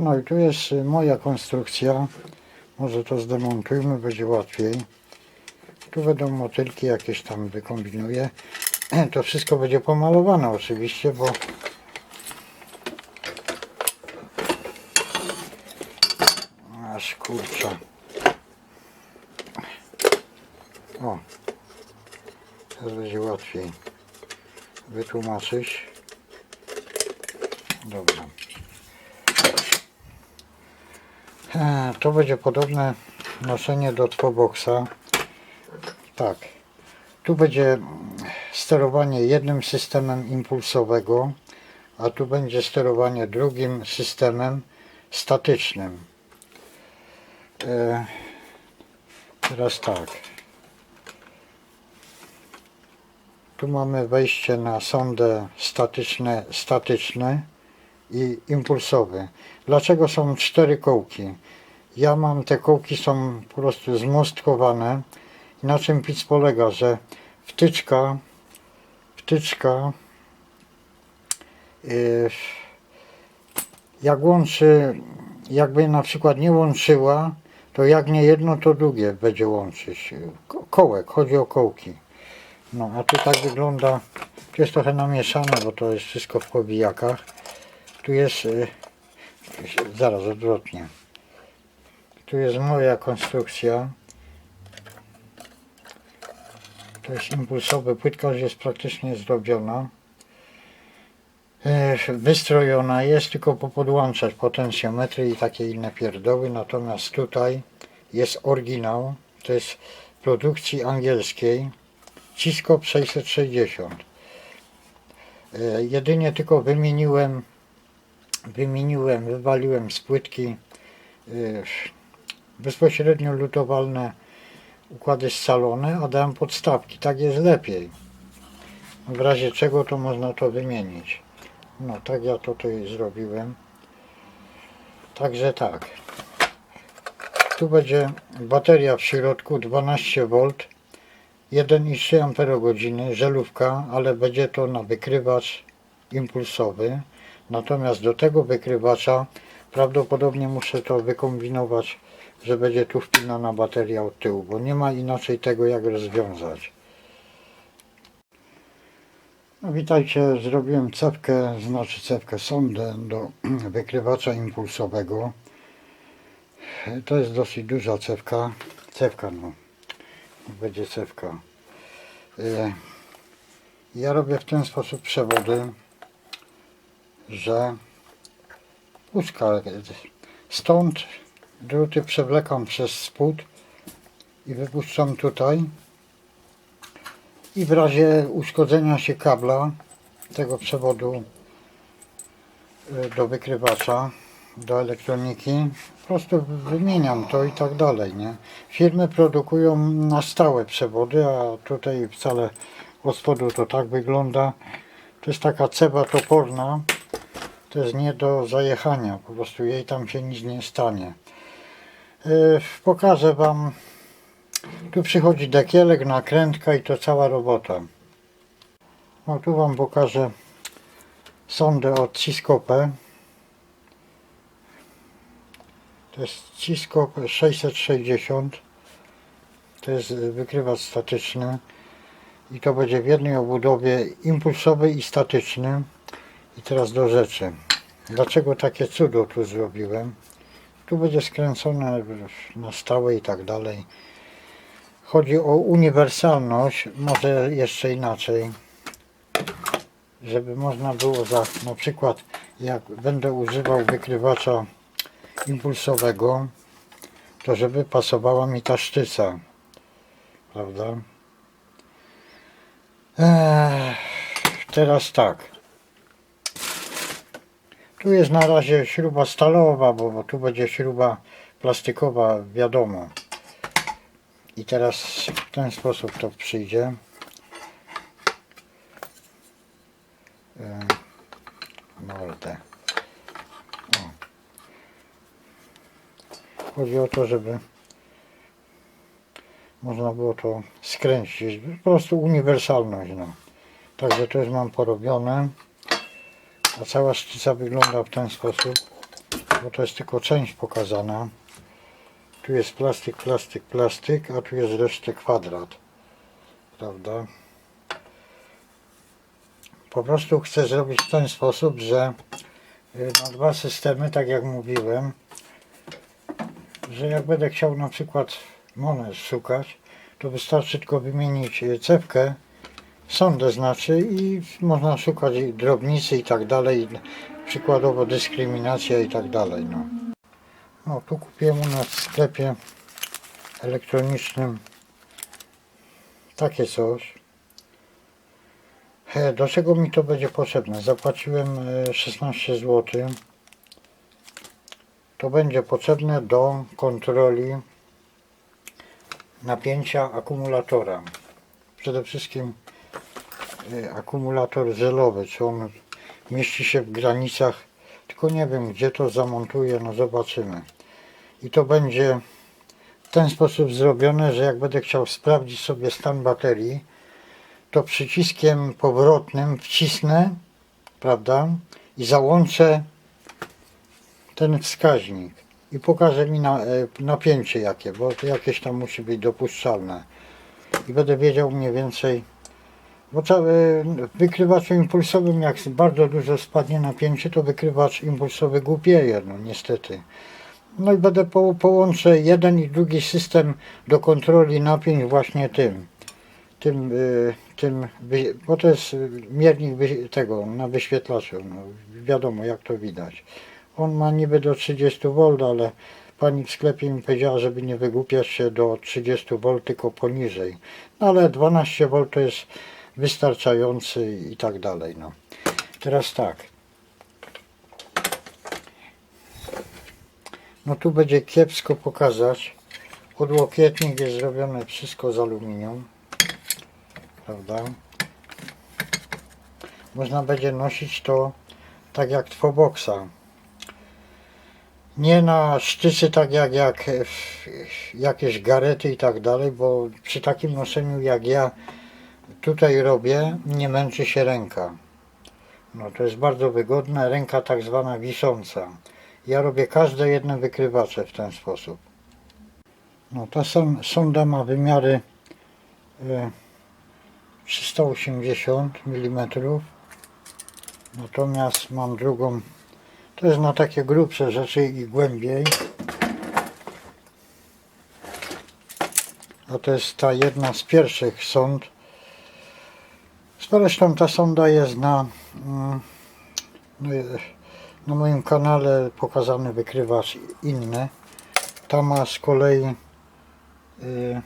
No i tu jest y, moja konstrukcja. Może to zdemontujmy, będzie łatwiej. Tu będą motylki jakieś tam wykombinuję. To wszystko będzie pomalowane oczywiście, bo aż kurczę. O, teraz będzie łatwiej wytłumaczyć. Dobra. E, To będzie podobne noszenie do Twoboxa. Tak. Tu będzie sterowanie jednym systemem impulsowego, a tu będzie sterowanie drugim systemem statycznym. E, Teraz tak. Tu mamy wejście na sondę statyczne, statyczne i impulsowy. Dlaczego są cztery kołki? Ja mam te kołki są po prostu zmostkowane. Na czym pic polega, że wtyczka, wtyczka yy, jak łączy, jakby na przykład nie łączyła, to jak nie jedno, to drugie będzie łączyć. Ko- Kołek, chodzi o kołki. No, a tu tak wygląda, jest trochę namieszane, bo to jest wszystko w powijakach. Tu jest, y, zaraz odwrotnie. Tu jest moja konstrukcja. To jest impulsowy, płytka już jest praktycznie zrobiona. E, Wystrojona jest, tylko popodłączać potencjometry i takie inne pierdoły. Natomiast tutaj jest oryginał, to jest produkcji angielskiej. Ciskop 660. E, Jedynie tylko wymieniłem, wymieniłem, wywaliłem z płytki e, bezpośrednio lutowalne układy scalone, a dałem podstawki. Tak jest lepiej. W razie czego to można to wymienić. No tak ja to tutaj zrobiłem. Także tak. Tu będzie bateria w środku 12V 1,3 Ah żelówka, ale będzie to na wykrywacz impulsowy. Natomiast do tego wykrywacza prawdopodobnie muszę to wykombinować, że będzie tu wpinana bateria od tyłu, bo nie ma inaczej tego jak rozwiązać. No witajcie, zrobiłem cewkę, znaczy cewkę sondę do wykrywacza impulsowego. To jest dosyć duża cewka, cewka no, będzie cewka. E, Ja robię w ten sposób przewody, że puszka stąd druty przewlekam przez spód i wypuszczam tutaj. I w razie uszkodzenia się kabla tego przewodu y, do wykrywacza do elektroniki po prostu wymieniam to i tak dalej nie? firmy produkują na stałe przewody a tutaj wcale od spodu to tak wygląda. To jest taka cewa toporna to jest nie do zajechania po prostu jej tam się nic nie stanie Y, pokażę wam tu przychodzi dekielek, nakrętka i to cała robota. No tu Wam pokażę sondę od Ciscope. To jest Ciscope 660. To jest wykrywacz statyczny. I to będzie w jednej obudowie impulsowy i statyczny. I teraz do rzeczy. Dlaczego takie cudo tu zrobiłem? Tu będzie skręcone na stałe i tak dalej. Chodzi o uniwersalność, może jeszcze inaczej, żeby można było za, na przykład jak będę używał wykrywacza impulsowego, to żeby pasowała mi ta sztyca, prawda? Ech, teraz tak. Tu jest na razie śruba stalowa, bo, bo tu będzie śruba plastikowa, wiadomo. I teraz w ten sposób to przyjdzie. E, Mordę. O. Chodzi o to, żeby można było to skręcić. Po prostu uniwersalność. No. Także to już mam porobione. A cała sztyca wygląda w ten sposób. bo to jest tylko część pokazana. Tu jest plastik, plastik, plastik, a tu jest resztę kwadrat. Prawda? Po prostu chcę zrobić w ten sposób, że y, na dwa systemy, tak jak mówiłem, że jak będę chciał na przykład monet szukać, to wystarczy tylko wymienić y, cewkę, sondę znaczy i można szukać drobnicy i tak dalej, przykładowo dyskryminacja i tak dalej. No. No, tu kupiłem u nas w sklepie elektronicznym takie coś. E, Do czego mi to będzie potrzebne? Zapłaciłem e, 16 zł. To będzie potrzebne do kontroli napięcia akumulatora. Przede wszystkim e, akumulator żelowy, czy on mieści się w granicach, tylko nie wiem gdzie to zamontuję, no zobaczymy. I to będzie w ten sposób zrobione, że jak będę chciał sprawdzić sobie stan baterii, to przyciskiem powrotnym wcisnę, prawda, i załączę ten wskaźnik i pokaże mi na, e, napięcie jakie, bo jakieś tam musi być dopuszczalne. I będę wiedział mniej więcej, bo cały w wykrywaczu impulsowym, jak bardzo dużo spadnie napięcie, to wykrywacz impulsowy głupieje, no niestety. No i będę po, połączę jeden i drugi system do kontroli napięć właśnie tym. Tym, y, tym bo to jest y, miernik tego na wyświetlaczu. No, wiadomo jak to widać. On ma niby do 30 V, ale pani w sklepie mi powiedziała, żeby nie wygłupiać się do 30 V, tylko poniżej. No ale 12 V to jest wystarczający i tak dalej. No. Teraz tak. No tu będzie kiepsko pokazać. Podłokietnik jest zrobione wszystko z aluminium. Prawda? Można będzie nosić to tak jak Twoboxa. Nie na sztycy tak jak, jak jakieś garety i tak dalej, bo przy takim noszeniu jak ja tutaj robię, nie męczy się ręka. No to jest bardzo wygodne, ręka tak zwana wisząca. Ja robię każde jedno wykrywacze w ten sposób. No ta son- sonda ma wymiary e, 380 mm. Natomiast mam drugą, to jest na takie grubsze rzeczy i głębiej. A to jest ta jedna z pierwszych sond. Zresztą ta sonda jest na, mm, no, na moim kanale pokazany wykrywacz inny. Ta ma z kolei y,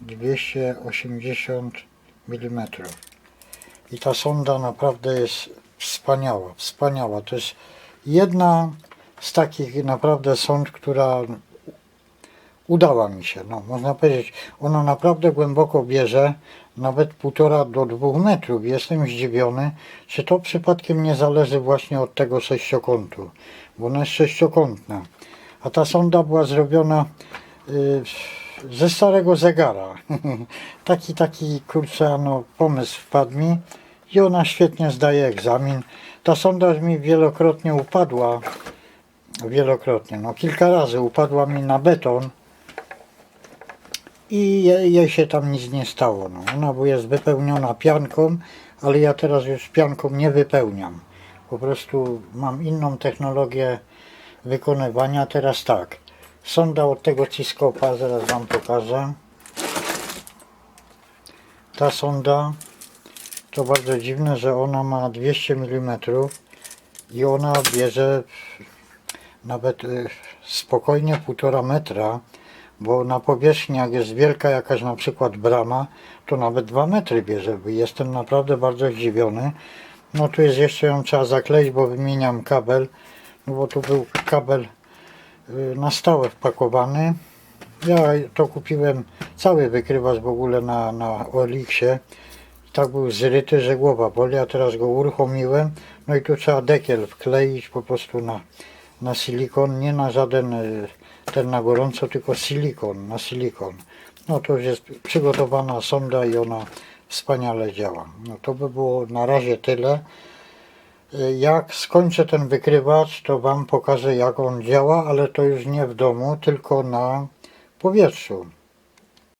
280 mm. I ta sonda naprawdę jest wspaniała, wspaniała. To jest jedna z takich naprawdę sond, która udała mi się. No, można powiedzieć, ona naprawdę głęboko bierze, nawet półtora do dwóch metrów. Jestem zdziwiony, czy to przypadkiem nie zależy właśnie od tego sześciokątu, bo ona jest sześciokątna. A ta sonda była zrobiona y, ze starego zegara. taki, taki, kurczę, no, pomysł wpadł mi i ona świetnie zdaje egzamin. Ta sonda mi wielokrotnie upadła, wielokrotnie, no kilka razy upadła mi na beton i jej, się tam nic nie stało. No. Ona była- jest wypełniona pianką, ale ja teraz już pianką nie wypełniam. Po prostu mam inną technologię wykonywania. Teraz tak, sonda od tego ciskopa, zaraz Wam pokażę. Ta sonda to bardzo dziwne, że ona ma 200 mm i ona bierze nawet y, spokojnie półtora metra, bo na powierzchni jak jest wielka jakaś na przykład brama, to nawet 2 metry bierze. Jestem naprawdę bardzo zdziwiony. No tu jest jeszcze ją trzeba zakleić, bo wymieniam kabel, no bo tu był kabel y, na stałe wpakowany. Ja to kupiłem cały wykrywacz w ogóle na, na Oliksie. Tak był zryty, że głowa boli, a teraz go uruchomiłem. No i tu trzeba dekiel wkleić po prostu na, na silikon, nie na żaden y, ten na gorąco, tylko silikon, na silikon. No to już jest przygotowana sonda i ona wspaniale działa. No to by było na razie tyle. Y, Jak skończę ten wykrywacz, to Wam pokażę jak on działa, ale to już nie w domu, tylko na powietrzu.